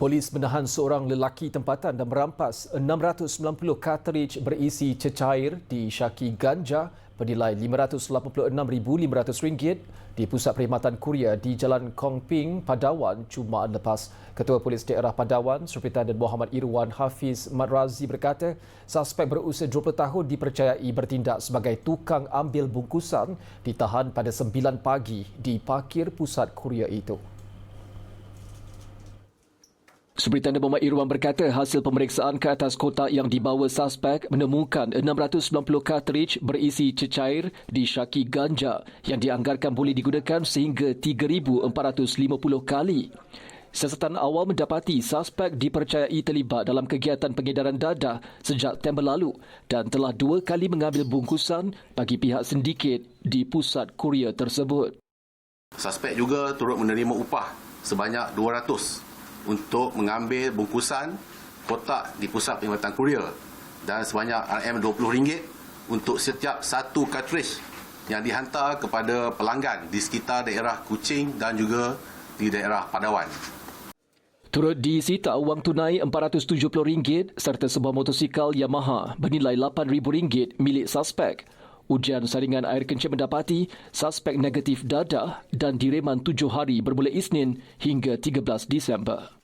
Polis menahan seorang lelaki tempatan dan merampas 690 kartridge berisi cecair di Syaki Ganja bernilai RM586,500 di Pusat Perkhidmatan Kuria di Jalan Kong Ping, Padawan, Jumaat lepas. Ketua Polis Daerah Padawan, Superintendent Muhammad Irwan Hafiz Madrazi berkata, suspek berusia 20 tahun dipercayai bertindak sebagai tukang ambil bungkusan ditahan pada 9 pagi di parkir pusat Kuria itu. Superintendent Muhammad Irwan berkata hasil pemeriksaan ke atas kotak yang dibawa suspek menemukan 690 kartridge berisi cecair di Syaki Ganja yang dianggarkan boleh digunakan sehingga 3,450 kali. Siasatan awal mendapati suspek dipercayai terlibat dalam kegiatan pengedaran dadah sejak September lalu dan telah dua kali mengambil bungkusan bagi pihak sindiket di pusat kurir tersebut. Suspek juga turut menerima upah sebanyak 200 untuk mengambil bungkusan kotak di pusat perkhidmatan kurier dan sebanyak RM20 untuk setiap satu cartridge yang dihantar kepada pelanggan di sekitar daerah Kuching dan juga di daerah Padawan. Turut disita wang tunai RM470 serta sebuah motosikal Yamaha bernilai RM8,000 milik suspek. Ujian saringan air kencing mendapati suspek negatif dadah dan direman tujuh hari bermula Isnin hingga 13 Disember.